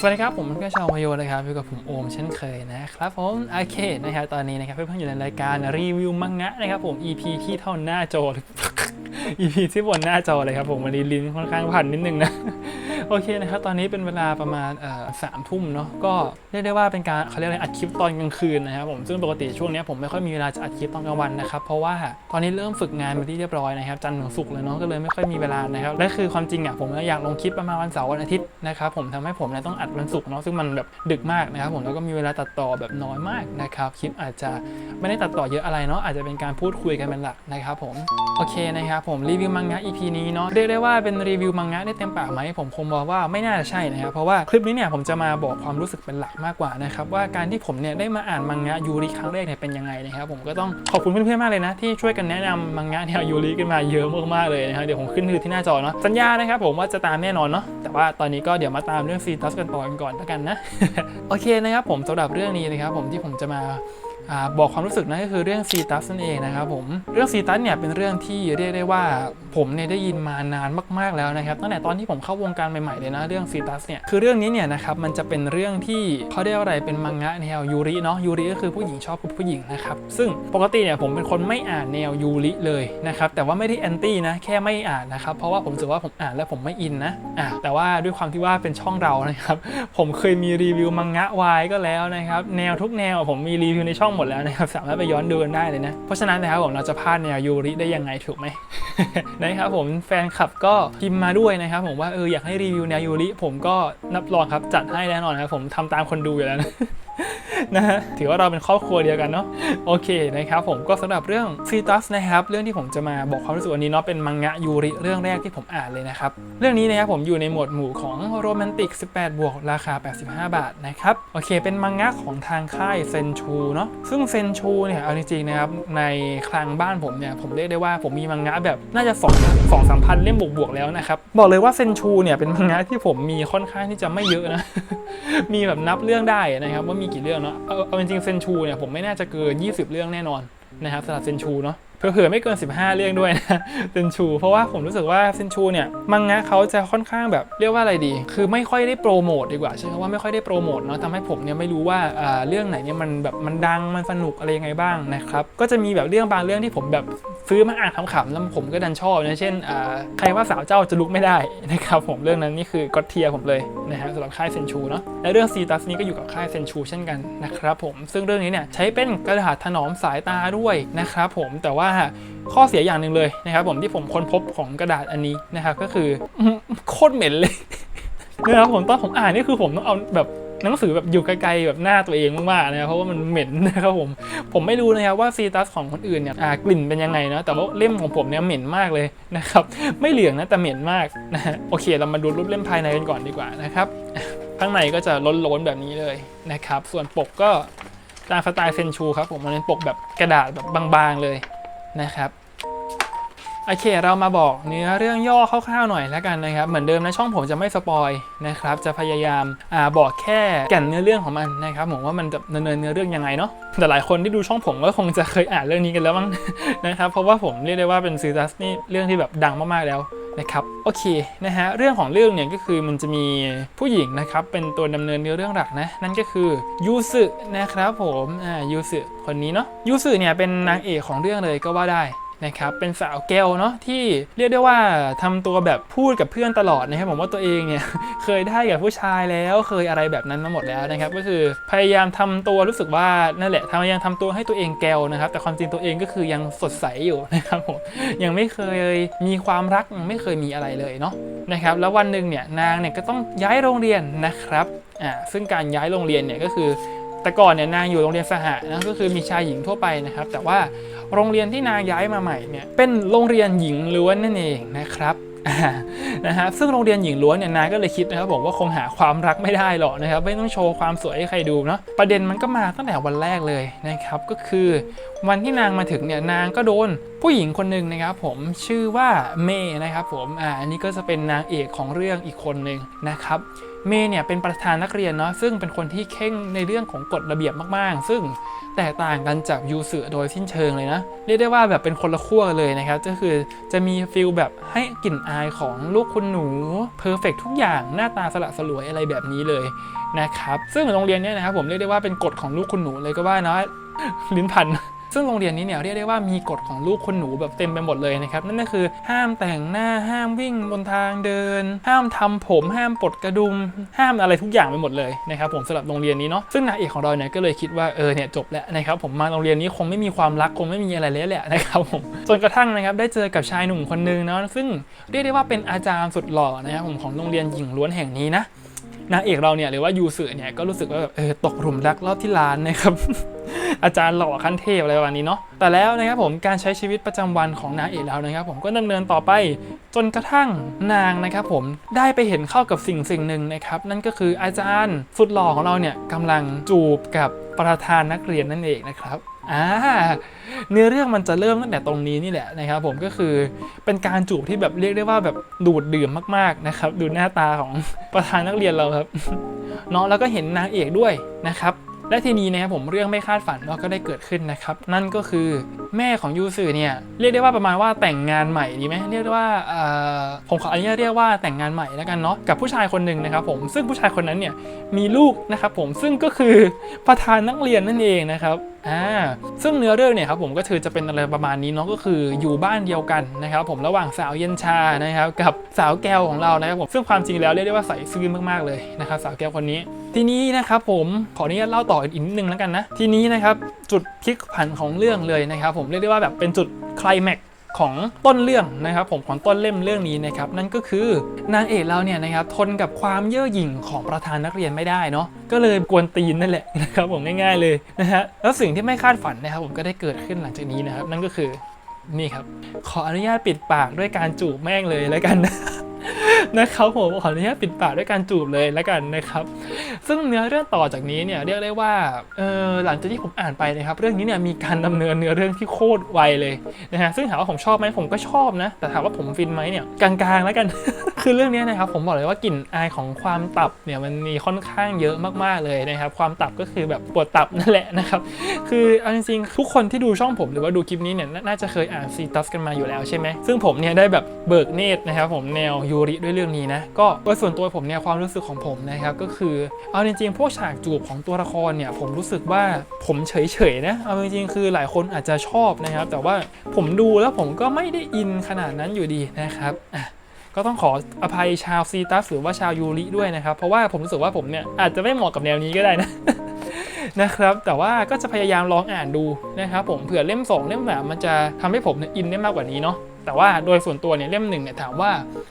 สวัสดีครับ ผมเพื่อนชาวพโยนะครับอยู่กับผมโอมเช่นเคยนะครับผมโอเคนะครับตอนนี้นะครับเพื่อนๆอยู่ในรายการรีวิวมังงะนะครับผม EP ที่เท่าหน้าจอ EP ที่บนหน้าจอเลยครับผมวันนี้ลิ้นค่อนข้างพันนิดนึงนะ โอเคนะครับตอนนี้เป็นเวลาประมาณสามทุ่มเนาะก็เรียกได้ว่าเป็นการเขาเรียกอะไรอัดคลิปตอนกลางคืนนะครับผมซึ่งปกติช่วงนี้ผมไม่ค่อยมีเวลาจะอัดคลิปตอนกลางวันนะครับเพราะว่าตอนนี้เริ่มฝึกงานไปที่เรียบร้อยนะครับจันทร์ถึงศุกร์เลยเนาะก็เลยไม่ค่อยมีเวลานะครับและคือความจริงอะผมอยากลงคลิปประมาณวันเสาร์วันอาทิตย์นะครับผมทำให้ผมเนี่ยต้องอัดวันศุกร์เนาะซึ่งมันแบบดึกมากนะครับผมแล้วก็มีเวลาตัดต่อแบบน้อยมากนะครับคลิปอาจจะไม่ได้ตัดต่อเยอะอะไรเนาะอาจจะเป็นการพูดคุยกันเป็นหลักนะครับผมโอเคนะครับผมรีวิวมังงะ EP นี้เนาะเรียกได้ว่าเป็นรีวิวมังงะได้เต็มปากไหมผมคงบว่าไม่น่าจะใช่นะครับ เพราะว่าคลิปนี้เนี่ยผมจะมาบอกความรู้สึกเป็นหลักมากกว่านะครับว่าการที่ผมเนี่ยได้มาอ่านมังงะยูริครั้งแรกเนี่ยเป็นยังไงนะครับผมก็ต้องขอบคุณเพื่อนๆมากเลยนะที่ช่วยกันแนะนำมังงะแนวยูริกันมาเยอะมากๆเลยนะครับเดี๋ยวผมขึ้นคือที่หน้าจอเนาะสัญญานะครับผมว่าจะตามแน่นอนเนาะแต่ว่าตอนนี้ก็เดี๋ยวมาตามเรื่องซีตัสกันต่อกันก่อนแล้วกันนะโอเคนะครับผมสำหรับเรื่องนี้นะครับผมที่ผมจะมา บอกความรู้สึกนั่นก็คือเรื่องซีตัสนั่นเองนะครับผมเรื่องซีตัสเนี่ยเป็นเรื่องที่เรียกได้ว่าผมเนี่ยได้ยินมานานมาก ๆแล้วนะครับตั้งแต่ตอนที่ผมเข้าวงการใหม่ๆเลยนะเรื่องซีตัสเนี่ยคือเรื่องนี้เนี่ยนะครับมันจะเป็นเรื่องที่เขาเรียกว่าอะไรเป็นมังงะแนวยูริเนาะยูริก็คือผู้หญิงชอบผู้หญิงนะครับซึ่งปกติเนี่ยผมเป็นคนไม่อ่านแนวยูริเลยนะครับแต่ว่าไม่ได้แอนตี้นะแค่ไม่อ่านนะครับเพราะว่าผมรู้สึกว่าผมอ่านแล้วผมไม่อินนะอะแต่ว่าด้วยความที่ว่าเป็นช่องเรานะครับผมเคยมีรีวิวมังงะวายก็แล้วนะครับแนวทุกแนวผมมีรีวิวในช่องหมดแล้วนะครับสามารถไปย้อนดูกันได้เลยนะ เพราะฉะนั้นนะครับผมเราจะพลาดแนวยูริได้ยังไงถูกไหมนะครับผมแฟนคลับก็พิมพ์มาด้วยนะครับผมว่าเอออยากให้รีวิวแนวยูริผมก็นับรองครับจัดให้แน่นอนครับผมทำตามคนดูอยู่แล้วนะ นะฮะถือว่าเราเป็นครอบครัวเดียวกันเนาะโอเคนะครับผมก็สำหรับเรื่องฟีตัสนะครับเรื่องที่ผมจะมาบอกความรู้สึกวันนี้เนาะเป็นมังงะยูริเรื่องแรกที่ผมอ่านเลยนะครับเรื่องนี้นะครับผมอยู่ในหมวดหมู่ของโรแมนติก 18 บวกราคา 85 บาทนะครับโอเค เป็นมังงะของทางค่ายเซนชูเนาะซึ่งเซนชูเนี่ยเอาจริงๆนะครับในคลังบ้านผมเนี่ยผมเรียกได้ว่าผมมีมังงะแบบน่าจะ2 2 3พันเล่มบวกๆแล้วนะครับบอกเลยว่าเซนชูเนี่ยเป็นมังงะที่ผมมีค่อนข้างที่จะไม่เยอะนะมีแบบนับเรื่องได้นะครับว่ามีกี่เรื่องเนาะเอาเอาจริงๆเซนชูเนี่ยผมไม่น่าจะเกิน 20 เรื่องแน่นอนนะครับสำหรับเซนชูเนาะ เผื่อๆไม่เกิน 15 เรื่องด้วยนะเซนชู เพราะว่าผมรู้สึกว่าเซนชูเนี่ยมังงะเขาจะค่อนข้างแบบเรียกว่าอะไรดี คือไม่ค่อยได้โปรโมทดีกว่าใช่คำว่าไม่ค่อยได้โปรโมทเนาะทำให้ผมเนี่ยไม่รู้ว่าอ่าเรื่องไหนเนี่ยมันแบบมันดังมันสนุกอะไรยังไงบ้างนะครับก็จะมีแบบเรื่องบางเรื่องที่ผมแบบซื้อมาอ่านขำๆแล้วผมก็ดันชอบนะเช่นอ่าใครว่าสาวเจ้าจะลุกไม่ได้นะครับผมเรื่องนั้นนี่คือก็เทียผมเลยนะฮะสำหรับค่ายเซนชูเนาะและเรื่องซีตัสนี่ก็อยู่กับค่ายเซนชูเช่นกันนะครับผมซึ่งเรื่องนี้เนี่ยใช้เป็นกระดาษถนอมสายตาด้วยนะครับผมแต่ว่าข้อเสียอย่างหนึ่งเลยนะครับผมที่ผมค้นพบของกระดาษอันนี้นะครับก็คือโคตรเหม็นเลยนะครับผมตอนผมอ่านนี่คือผมต้องเอาแบบหนังสือแบบอยู่ไกลๆแบบหน้าตัวเองมากๆนะครับเพราะว่ามันเหม็นนะครับผมผมไม่รู้นะครับว่าซีตัสของคนอื่นเนี่ยกลิ่นเป็นยังไงนะแต่ว่าเล่มของผมเนี่ยเหม็นมากเลยนะครับไม่เหลืองนะแต่เหม็นมากนะฮะโอเค เรามาดูรูปเล่มภายในกันก่อนดีกว่านะครับข้างในก็จะล้นๆแบบนี้เลยนะครับส่วนปกก็ตามสไตล์เซนชูครับผมมันเป็นปกแบบกระดาษแบบบางๆเลย นะครับโอเค เรามาบอกเนื้อเรื่องย่อคร่าวๆหน่อยแล้วกันนะครับ เหมือนเดิมนะช่องผมจะไม่สปอยนะครับ จะพยายามอ่าบอกแค่แก่นเนื้อเรื่องของมันนะครับผมว่ามันจะดำเนินเนื้อเรื่องยังไงเนาะ แต่หลายคนที่ดูช่องผมก็คงจะเคยอ่านเรื่องนี้กันแล้วมั้งนะครับ เพราะว่าผมเรียกได้ว่าเป็นซีซัสนี่เรื่องที่แบบดังมากๆแล้ว นะครับโอเคนะฮะเรื่องของเรื่องเนี่ยก็คือมันจะมีผู้หญิงนะครับเป็นตัวดำเนินเนื้อเรื่องหลักนะนั่นก็คือยูสึนะครับผมอ่ายูสึคนนี้เนาะยูสึเนี่ยเป็นนางเอกของเรื่องเลยก็ว่าได้ นะครับเป็นสาวแก้วเนาะที่เรียกได้ว่าทำตัวแบบพูดกับเพื่อนตลอดนะครับผมว่าตัวเองเนี่ยเคยได้กับผู้ชายแล้วเคยอะไรแบบนั้นมาหมดแล้วนะครับก็คือพยายามทำตัวรู้สึกว่านั่นแหละพยายามทำตัวให้ตัวเองแก้วนะครับ แต่ความจริงตัวเองก็คือยังสดใสอยู่นะครับผมยังไม่เคยมีความรักยังไม่เคยมีอะไรเลยเนาะนะครับแล้ววันหนึ่งเนี่ยนางเนี่ยก็ต้องย้ายโรงเรียนนะครับอ่าซึ่งการย้ายโรงเรียนเนี่ยก็คือ แต่ก่อนเนี่ยนางอยู่โรงเรียนสหะนะก็คือมีชายหญิงทั่วไปนะครับ แต่ว่าโรงเรียนที่นางย้ายมาใหม่เนี่ยเป็นโรงเรียนหญิงล้วนนั่นเองนะครับนะฮะซึ่งโรงเรียนหญิงล้วนเนี่ยนายก็เลยคิดนะครับบอกว่าคงหาความรักไม่ได้หรอกนะครับไม่ต้องโชว์ความสวยให้ใครดูเนาะประเด็นมันก็มาตั้งแต่วันแรกเลยนะครับก็คือวันที่นางมาถึงเนี่ยนางก็โดนผู้หญิงคนหนึ่งนะครับผมชื่อว่าเมย์นะครับผมอ่าอันนี้ก็จะเป็นนางเอกของเรื่องอีกคนหนึ่งนะครับ เมย์เนี่ยเป็นประธานนักเรียนเนาะซึ่งเป็นคนที่เข่งในเรื่องของกฎระเบียบมากๆ ซึ่งแตกต่างกันจากยูสึโดยสิ้นเชิงเลยนะ เรียกได้ว่าแบบเป็นคนละขั้วเลยนะครับ ก็คือจะมีฟิลแบบให้กลิ่นอายของลูกคุณหนูเพอร์เฟกทุกอย่างหน้าตาสละสลวยอะไรแบบนี้เลยนะครับ ซึ่งโรงเรียนเนี้นะครับผมเรียกได้ว่าเป็นกฎของลูกคุณหนูเลยก็ว่าเนาะลิ้นพัน ซึ่งโรงเรียนนี้เนี่ยเรียกได้ว่ามีกฎของลูกคนหนูแบบเต็มไปหมดเลยนะครับนั่นก็คือห้ามแต่งหน้าห้ามวิ่งบนทางเดิน ห้ามทำผมห้ามปลดกระดุม ห้ามอะไรทุกอย่างไปหมดเลยนะครับผมสำหรับโรงเรียนนี้เนาะซึ่งนางเอกของเราเนี่ยก็เลยคิดว่าเออเนี่ยจบแล้วนะครับผมมาโรงเรียนนี้คงไม่มีความรักคงไม่มีอะไรเลยแหละนะครับผมจนกระทั่งนะครับได้เจอกับชายหนุ่มคนนึงเนาะซึ่งเรียกได้ว่าเป็นอาจารย์สุดหล่อนะครับผมของโรงเรียนหญิงล้วนแห่งนี้นะนางเอกเราเนี่ยหรือว่ายูสึเนี่ยก็รู้สึกว่าแบบเออตกหลุมรักรอบที่ร้านนะครับ อาจารย์หล่อขั้นเทพอะไรประมาณนี้เนาะแต่แล้วนะครับผมการใช้ชีวิตประจำวันของนางเอกเรานะครับ ผมก็ดำเนินต่อไปจนกระทั่งนางนะครับผมได้ไปเห็นเข้ากับสิ่งสิ่งหนึ่งนะครับนั่นก็คืออาจารย์สุดหล่อของเราเนี่ยกำลังจูบกับประธานนักเรียนนั่นเองนะครับอ่าเนื้อเรื่องมันจะเริ่มตั้งแต่ตรงนี้นี่แหละนะครับผมก็คือเป็นการจูบที่แบบเรียกได้ว่าแบบดูดดื่มมากๆนะครับดูหน้าตาของประธานนักเรียนเราครับเนาะแล้วก็เห็นนางเอกด้วยนะครับ และทีนี้นะครับผมเรื่องไม่คาดฝันว่าก็ได้เกิดขึ้นนะครับ นั่นก็คือแม่ของยูสึเนี่ยเรียกได้ว่าประมาณว่าแต่งงานใหม่ดีไหมเรียกได้ว่าผมขออนุญาตเรียกว่าแต่งงานใหม่แล้วกันเนาะกับผู้ชายคนหนึ่งนะครับผมซึ่งผู้ชายคนนั้นเนี่ยมีลูกนะครับผมซึ่งก็คือประธานนักเรียนนั่นเองนะครับ อ่าซึ่งเนื้อเรื่องเนี่ยครับผมก็คือจะเป็นอะไรประมาณนี้เนาะก็คืออยู่บ้านเดียวกันนะครับผมระหว่างสาวเย็นชานะครับกับสาวแก้วของเรานะครับผมซึ่งความจริงแล้วเรียกได้ว่าใส่ซื่อมากๆเลยนะครับสาวแก้วคนนี้ ทีนี้นะครับผมขออนุญาตเล่าต่ออีกนิดนึงแล้วกันนะทีนี้นะครับจุดพลิกผันของเรื่องเลยนะครับผมเรียกได้ว่าแบบเป็นจุดไคลแม็ก ของต้นเรื่องนะครับผมของต้นเล่มเรื่องนี้นะครับนั่นก็คือนางเอกเราเนี่ยนะครับทนกับความเย่อหยิ่งของประธานนักเรียนไม่ได้เนาะก็เลยกวนตีนนั่นแหละนะครับผมง่าย ๆเลยนะฮะแล้วสิ่งที่ไม่คาดฝันนะครับผมก็ได้เกิดขึ้นหลังจากนี้นะครับนั่นก็คือนี่ครับขออนุญาตปิดปากด้วยการจูบแม่งเลยแล้วกันนะ นะครับผมขออนุญาตปิดปากด้วยการจูบเลยแล้วกันนะครับ ซึ่งเนื้อเรื่องต่อจากนี้เนี่ยเรียกได้ว่าเออหลังจากที่ผมอ่านไปนะครับ เรื่องนี้เนี่ยมีการดำเนินเนื้อเรื่องที่โคตรไวเลยนะฮะซึ่งถามว่าผมชอบไหมผมก็ชอบนะ แต่ถามว่าผมฟินไหมเนี่ยกลางๆแล้วกัน คือเรื่องนี้นะครับผมบอกเลยว่ากลิ่นอายของความตับเนี่ยมันมีค่อนข้างเยอะมากๆเลยนะครับความตับก็คือแบบปวดตับนั่นแหละนะครับคือเอาจริงๆทุกคนที่ดูช่องผมหรือว่าดูคลิปนี้เนี่ยน่าจะเคยอ่านซีตัสกันมาอยู่แล้วใช่ไหมซึ่งผมเนี่ยได้แบบเบิกเนตรนะครับผมแนวยูริด้วยเรื่องนี้นะก็โดยส่วนตัวผมเนี่ยความรู้สึกของผมนะครับก็คือเอาจริงๆพวกฉากจูบของตัวละครเนี่ยผมรู้สึกว่าผมเฉยๆนะเอาจริงๆคือหลายคนอาจจะชอบนะครับแต่ว่าผมดูแล้วผมก็ไม่ได้อินขนาดนั้นอยู่ดีนะครับอะ ก็ต้องขออภัยชาวซีตัสหรือว่าชาวยูริด้วยนะครับ เพราะว่าผมรู้สึกว่าผมเนี่ยอาจจะไม่เหมาะกับแนวนี้ก็ได้นะนะครับแต่ว่าก็จะพยายามลองอ่านดูนะครับผมเผื่อเล่มสองเล่มสามมันจะทำให้ผมเนี่ยอินได้มากกว่านี้เนาะ แต่ว่าโดยส่วนตัวเนี่ยเล่มหนึ่งเนี่ยถามว่า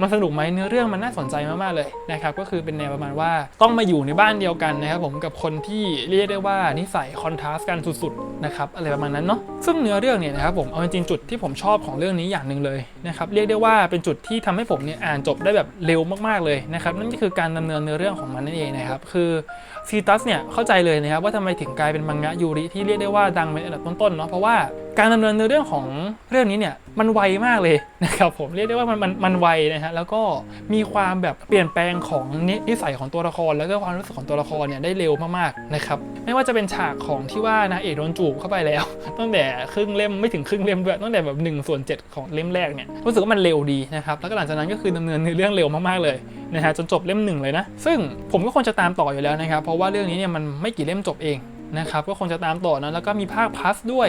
มันสนุกไหมเนื้อเรื่องมันน่าสนใจมากๆเลยนะครับก็คือเป็นแนวประมาณว่าต้องมาอยู่ในบ้านเดียวกันนะครับผมกับคนที่เรียกได้ว่านิสัยคอนทราสต์กันสุดๆนะครับอะไรประมาณนั้นเนาะซึ่งเนื้อเรื่องเนี่ยนะครับผมเอาจริงจุดที่ผมชอบของเรื่องนี้อย่างหนึ่งเลยนะครับเรียกได้ว่าเป็นจุดที่ทำให้ผมเนี่ยอ่านจบได้แบบเร็วมากๆเลยนะครับนั่นก็คือการดำเนินเนื้อเรื่องของมันนั่นเองนะครับคือซีตัสเนี่ยเข้าใจเลยนะครับว่าทำไมถึงกลายเป็นมังงะยูริที่เรียกได้ว่าดังเป็นอันดับต้นๆเนาะเพราะว่าการดำเนินเนื้อเรื่องของเรื่องนี้เนี่ยมันไวมากเลยนะครับผมเรียกได้ว่ามันมันมันไวนะฮะแล้วก็มีความแบบเปลี่ยนแปลงของนิสัยของตัวละคร แล้วก็ความรู้สึกของตัวละครเนี่ยได้เร็วมากๆนะครับไม่ว่าจะเป็นฉากของที่ว่านางเอกโดนจูบเข้าไปแล้ว ตั้งแต่ครึ่งเล่มไม่ถึงครึ่งเล่มด้วยตั้งแต่แบบ1ส่วน7ของเล่มแรกเนี่ยรู้สึกว่ามันเร็วดีนะครับแล้วก็หลังจากนั้นก็คือดำเนินเนื้อเรื่องเร็วมากๆเลยนะฮะจนจบเล่มหนึ่งเลยนะซึ่งผมก็คงจะตามต่ออยู่แล้วนะครับเพราะว่าเรื่องนี้เนี่ยมันไม่กี่เล่มจบเองนะครับก็คงจะตามต่อนะแล้วก็มีภาคพัสด้วย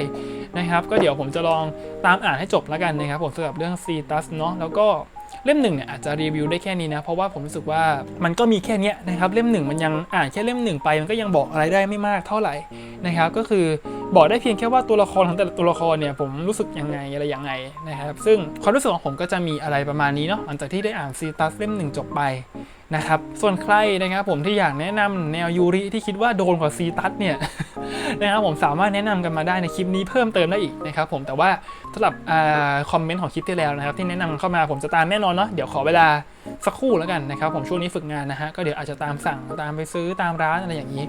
นะครับก็เดี๋ยวผมจะลองตามอ่านให้จบแล้วกันนะครับผมสำหรับเรื่องซีตัสเนาะแล้วก็เล่มหนึ่งเนี่ยอาจจะรีวิวได้แค่นี้นะ เพราะว่าผมรู้สึกว่ามันก็มีแค่นี้นะครับเล่มหนึ่งมันยังอ่านแค่เล่มหนึ่งไปมันก็ยังบอกอะไรได้ไม่มากเท่าไหร่นะครับก็คือบอกได้เพียงแค่ว่าตัวละครของแต่ละตัวละครเนี่ยผมรู้สึกยังไงอะไรยังไงนะครับซึ่งความรู้สึกของผมก็จะมีอะไรประมาณนี้เนาะหลังจากที่ได้อ่านซีตัสเล่มหนึ่งจบไป นะครับส่วนใครนะครับผมที่อยากแนะนำแนวยูริที่คิดว่าโดนกว่าซีตัสเนี่ยนะครับผมสามารถแนะนำกันมาได้ในคลิปนี้เพิ่มเติมได้อีกนะครับผมแต่ว่าสำหรับอคอมเมนต์ของคลิปที่แล้วนะครับที่แนะนำเข้ามาผมจะตามแน่นอนเนาะเดี๋ยวขอเวลาสักครู่แล้วกันนะครับผมช่วงนี้ฝึกงานนะฮะก็เดี๋ยวอาจจะตามสั่งตามไปซื้อตามร้านอะไรอย่างนี้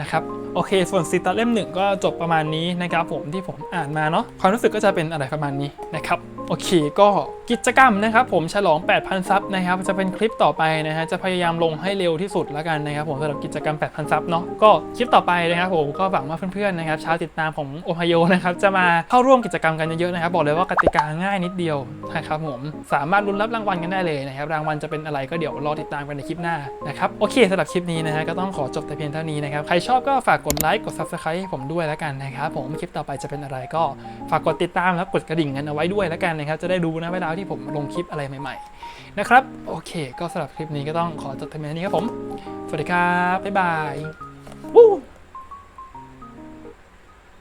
นะครับโอเค ส่วนซีตัสเล่มหนึ่งก็จบประมาณนี้นะครับผมที่ผมอ่านมาเนาะความรู้สึกก็จะเป็นอะไรประมาณนี้นะครับโอเคก็กิจกรรมนะครับผมฉลอง 8,000 ซับนะครับจะเป็นคลิปต่อไปนะฮะจะพยายามลงให้เร็วที่สุดแล้วกันนะครับผมสำหรับกิจกรรม 8,000 ซับเนาะก็คลิปต่อไปนะครับผมก็หวังว่าเพื่อนๆนะครับชาวติดตามของโอไฮโอนะครับจะมาเข้าร่วมกิจกรรมกันเยอะๆนะครับบอกเลยว่ากติกาง่ายนิดเดียวนะครับผมสามารถลุ้นรับรางวัลกันได้เลยนะครับรางวัลจะเป็นอะไรก็เดี๋ยวรอติดตามกันในคลิปหน้านะครับโอเคสำหรับคลิปนี้นะฮะก็ต้องขอจบแต่เพียงเท่านี้นะครับใครชอบก็ฝากกดไลค์กด subscribe ให้ผมด้วยแล้วกันนะครับผมคลิปต่อไปจะเป็นอะไรก็ฝากกดติดตามแล้วกดกระดิ่งกันเอาไว้ด้วยแล้วกันนะครับจะได้รู้นะเวลาที่ผมลงคลิปอะไรใหม่ๆ นะครับ โอเค ก็สำหรับคลิปนี้ก็ต้องขอจบเพียงเท่านี้ครับผม สวัสดีครับ บ๊ายบายวู้